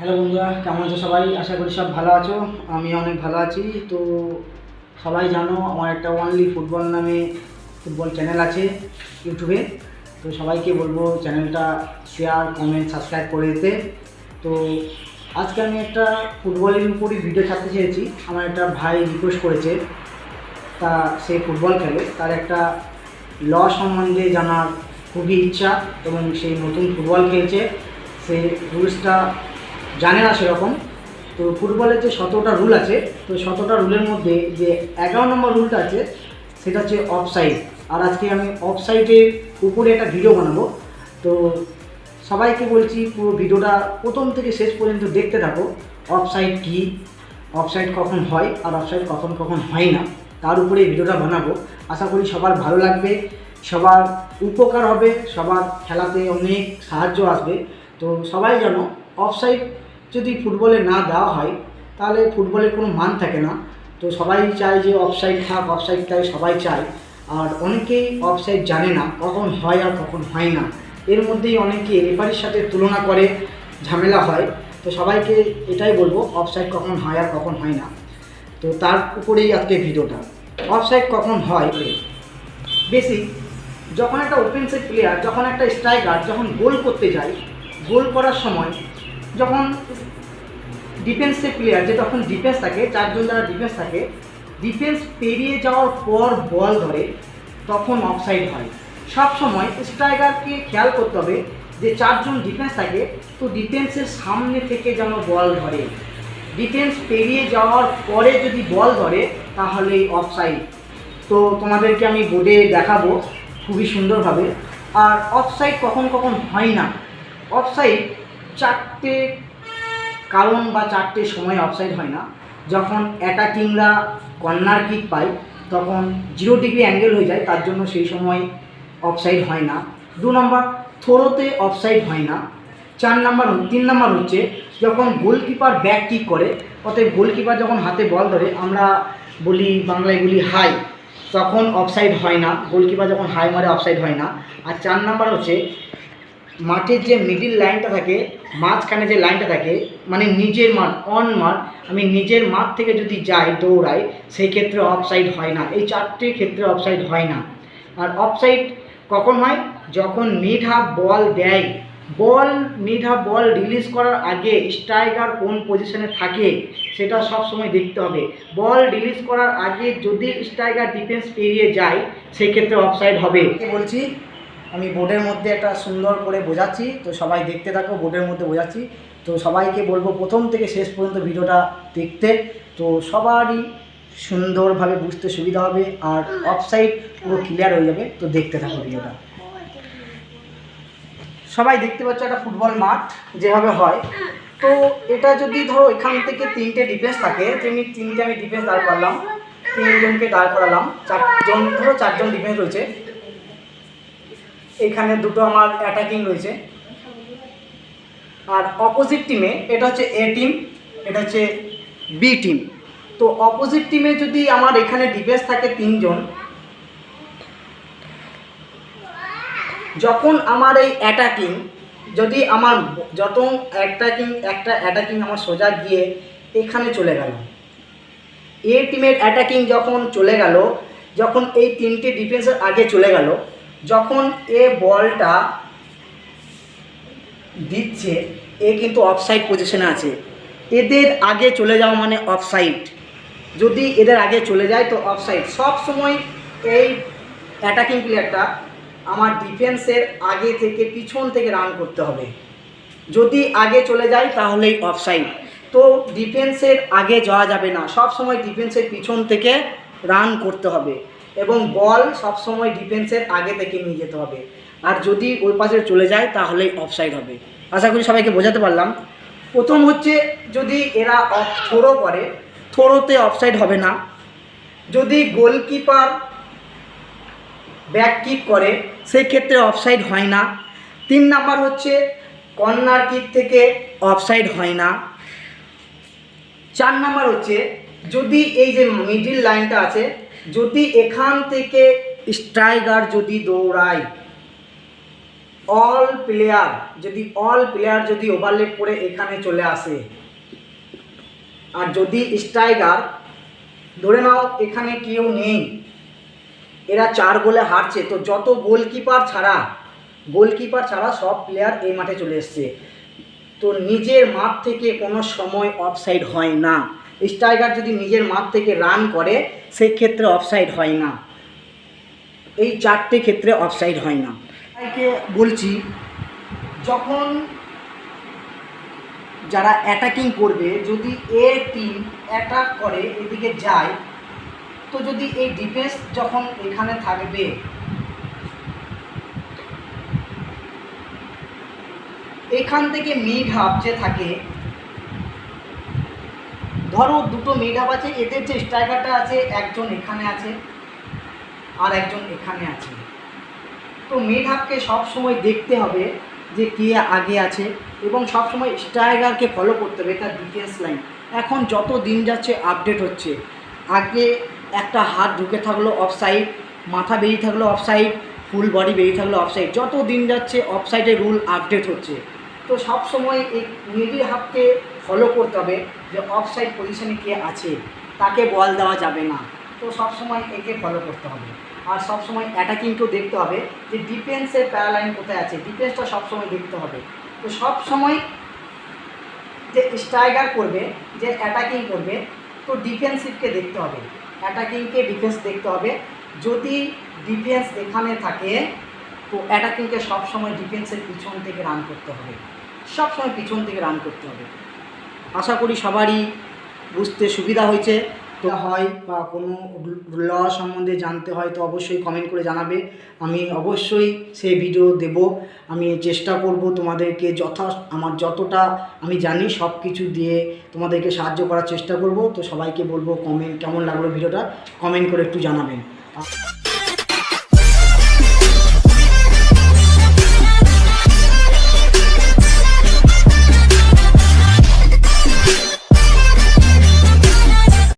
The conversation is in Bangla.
হ্যালো বন্ধুরা, কেমন আছো সবাই? আশা করি সব ভালো আছো। আমি অনেক ভালো আছি। তো সবাই জানো, আমার একটা অনলি ফুটবল নামে ফুটবল চ্যানেল আছে ইউটিউবে তো সবাইকে বলব চ্যানেলটা শেয়ার কমেন্ট সাবস্ক্রাইব করে দিতে। তো আজকে আমি একটা ফুটবলের উপরই ভিডিও ছাড়তে চেয়েছি। আমার একটা ভাই রিকোয়েস্ট করেছে, তা সে ফুটবল খেলে। তার একটা ল সম্বন্ধে জানার খুবই ইচ্ছা এবং সেই নতুন ফুটবল খেলছে। সে রুলসটা জানে না সেরকম। তো ফুটবলের যে শতটা রুল আছে, তো শতটা রুলের মধ্যে যে এগারো নম্বর রুলটা আছে, সেটা হচ্ছে অফসাইড আর আজকে আমি অফসাইডের উপরে একটা ভিডিও বানাবো। তো সবাইকে বলছি পুরো ভিডিওটা প্রথম থেকে শেষ পর্যন্ত দেখতে থাকো অফসাইড কী অফসাইড কখন হয় আর অফসাইড কখন কখন হয় না, তার উপরে এই ভিডিওটা বানাবো। আশা করি সবার ভালো লাগবে, সবার উপকার হবে, সবার খেলাতে অনেক সাহায্য আসবে। তো সবাই জানো অফসাইড যদি ফুটবলে না দেওয়া হয়, তাহলে ফুটবলের কোনো মান থাকে না। তো সবাই চায় যে অফসাইড থাক অফসাইড থাক সবাই চায়। আর অনেকেই অফসাইড জানে না, কখন হয় আর কখন হয় না। এর মধ্যেই অনেকে রেফারির সাথে তুলনা করে, ঝামেলা হয়। তো সবাইকে এটাই বলব অফসাইড কখন হয় আর কখন হয় না। তো তার উপরেই আজকে ভিডিওটা। অফসাইড কখন হয়? বেসিক যখন একটা ওপেন্সের প্লেয়ার যখন একটা স্ট্রাইকার যখন গোল করতে যায় গোল করার সময়, যখন ডিফেন্সের প্লেয়ার যে তখন ডিফেন্স থাকে, চারজন যারা ডিফেন্স থাকে ডিফেন্স পেরিয়ে যাওয়ার পর বল ধরে, তখন অফসাইড হয়। সব সময় স্ট্রাইকারকে খেয়াল করতে হবে যে চারজন ডিফেন্স থাকে, তো ডিফেন্সের সামনে থেকে যেন বল ধরে। ডিফেন্স পেরিয়ে যাওয়ার পরে যদি বল ধরে, তাহলে অফসাইড তো তোমাদেরকে আমি বোর্ডে দেখাবো খুবই সুন্দরভাবে। আর অফসাইড কখন কখন হয় না? অফসাইড চারটে কারণ বা চারটে সময় অফসাইড হয় না। যখন অ্যাটাকিংরা কর্নার কিক পায়, তখন জিরো ডিগ্রি অ্যাঙ্গেল হয়ে যায়, তার জন্য সেই সময় অফসাইড হয় না। দু নম্বর থ্রোতে অফসাইড হয় না। চার নাম্বার তিন নাম্বার হচ্ছে, যখন গোলকিপার ব্যাক কিক করে, অতএব গোলকিপার যখন হাতে বল ধরে, আমরা বলি বাংলায় বলি হাই তখন অফসাইড হয় না। গোলকিপার যখন হাই মারে অফসাইড হয় না। আর চার নাম্বার হচ্ছে মাঠের যে মিডিল লাইনটা থাকে, মাঝখানে যে লাইনটা থাকে মানে নিজের মাঠ অন মাঠ, আমি নিজের মাঠ থেকে যদি যাই, দৌড়াই, সেই ক্ষেত্রে অফসাইড হয় না। এই চারটে ক্ষেত্রে অফসাইড হয় না। আর অফসাইড কখন হয়? যখন মিড হাফ বল দেয়। Ball mid half ball release করার আগে স্ট্রাইকার কোন পজিশনে থাকে, সেটা সব সময় দেখতে হবে। বল রিলিজ করার আগে যদি স্ট্রাইকার ডিফেন্স পেরিয়ে যায়, সেক্ষেত্রে অফসাইড হবে। বলছি? আমি বোর্ডের মধ্যে একটা সুন্দর করে বোঝাচ্ছি, তো সবাই দেখতে থাকো, বোর্ডের মধ্যে বোঝাচ্ছি। তো সবাইকে বলব প্রথম থেকে শেষ পর্যন্ত ভিডিওটা দেখতে। তো সবারই সুন্দরভাবে বুঝতে সুবিধা হবে আর অফসাইড পুরো ক্লিয়ার হয়ে যাবে। তো দেখতে থাকো ভিডিওটা। সবাই দেখতে পাচ্ছ একটা ফুটবল মাঠ যেভাবে হয়। তো এটা যদি ধরো এখান থেকে তিনটে ডিফেন্স থাকে তেমনি তিনটে আমি ডিফেন্স দাঁড় করলাম। তিনজনকে দাঁড় করালাম। চারজন, ধরো চারজন ডিফেন্স রয়েছে। এখানে দুটো আমার অ্যাটাকিং রয়েছে। আর অপোজিট টিমে এটা হচ্ছে এ টিম এটা হচ্ছে বি টিম তো অপোজিট টিমে যদি আমার এখানে ডিফেন্স থাকে তিনজন, যখন আমার এই অ্যাটাকিং যদি আমার যত অ্যাটাকিং একটা অ্যাটাকিং আমার সোজা গিয়ে এখানে চলে গেল। এ টিমের অ্যাটাকিং যখন চলে গেল, যখন এই তিনটে ডিফেন্সের আগে চলে গেল যখন এ বলটা দিচ্ছে, এ কিন্তু অফসাইড পজিশনে আছে। এদের আগে চলে যাওয়া মানে অফসাইড যদি এদের আগে চলে যায় তো অফসাইড সব সময় এই অ্যাটাকিং প্লেয়ারটা আমার ডিফেন্সের আগে থেকে পিছন থেকে রান করতে হবে। যদি আগে চলে যায় তাহলেই অফসাইড তো ডিফেন্সের আগে যাওয়া যাবে না। সব সময় ডিফেন্সের পিছন থেকে রান করতে হবে। এবং বল সব সময় ডিফেন্সের আগে থেকে নিয়ে যেতে হবে। আর যদি ওই পাশে চলে যায়, তাহলেই অফসাইড হবে। আশা করি সবাইকে বোঝাতে পারলাম। প্রথম হচ্ছে যদি এরা অফ থ্রো করে থ্রোতে অফসাইড হবে না। যদি গোলকিপার ব্যাক কিক করে সেই ক্ষেত্রে অফসাইড হয় না। তিন নাম্বার হচ্ছে কর্নার কিক থেকে অফসাইড হয় না। চার নাম্বার হচ্ছে যদি এই যে মিডিল লাইনটা আছে, যদি এখান থেকে স্ট্রাইকার যদি দৌড়ায় অল প্লেয়ার যদি অল প্লেয়ার যদি ওভারলেপ করে এখানে চলে আসে, আর যদি স্ট্রাইকার ধরে নাও এখানে কেউ নেই, এরা চার গোলে হারছে, তো যত গোলকিপার ছাড়া গোলকিপার ছাড়া সব প্লেয়ার এই মাঠে চলে এসছে। তো নিজের মাঠ থেকে কোনো সময় অফসাইড হয় না। স্ট্রাইকার যদি নিজের মাঠ থেকে রান করে সেই ক্ষেত্রে অফসাইড হয় না। এই চারটে ক্ষেত্রে অফসাইড হয় না। তাইকে বলছি, যখন যারা অ্যাটাকিং করবে, যদি এ টিম অ্যাটাক করে, এদিকে যায়, তো যদি এই ডিফেন্স যখন এখানে থাকবে, এখান থেকে মিড হাফ যে থাকে ধরো দুটো মিড হাফ আছে, এদের যে স্ট্রাইকারটা আছে, একজন এখানে আছে আর একজন এখানে আছে। তো মিড হাফকে সবসময় দেখতে হবে যে কে আগে আছে এবং সবসময় স্ট্রাইকারকে ফলো করতে হবে তার ডিফেন্স লাইন এখন যত দিন যাচ্ছে আপডেট হচ্ছে। আগে একটা হাত ঢুকে থাকল অফসাইড মাথা বেরিয়ে থাকল অফসাইড ফুল বডি বেরিয়ে থাকল অফসাইড যত দিন যাচ্ছে অফ অফসাইডের রুল আপডেট হচ্ছে। তো সবসময় এই মিডিল হাফকে ফলো করতে হবে যে অফসাইড পজিশনে কে আছে, তাকে বল দেওয়া যাবে না। তো সব সময় একে ফলো করতে হবে। আর সব সময় অ্যাটাকিংকেও দেখতে হবে যে ডিফেন্সের প্যারালাইন কোথায় আছে ডিফেন্সটা সব সময় দেখতে হবে। তো সব সময় যে স্ট্রাইকার করবে, যে অ্যাটাকিং করবে, তো ডিফেন্সিভকে দেখতে হবে। অ্যাটাকিংকে ডিফেন্স দেখতে হবে। যদি ডিফেন্স এখানে থাকে, তো অ্যাটাকিংকে সবসময় ডিফেন্সের পিছন থেকে রান করতে হবে। সবসময় পিছন থেকে রান করতে হবে। আশা করি সবারই বুঝতে সুবিধা হয়েছে। তো হয় বা কোনো ল সম্বন্ধে জানতে হয় তো অবশ্যই কমেন্ট করে জানাবে। আমি অবশ্যই সেই ভিডিও দেব। আমি চেষ্টা করব তোমাদেরকে যথা, আমার যতটা আমি জানি সব কিছু দিয়ে তোমাদেরকে সাহায্য করার চেষ্টা করব। তো সবাইকে বলব কমেন্ট কেমন লাগল ভিডিওটা কমেন্ট করে একটু জানাবেন।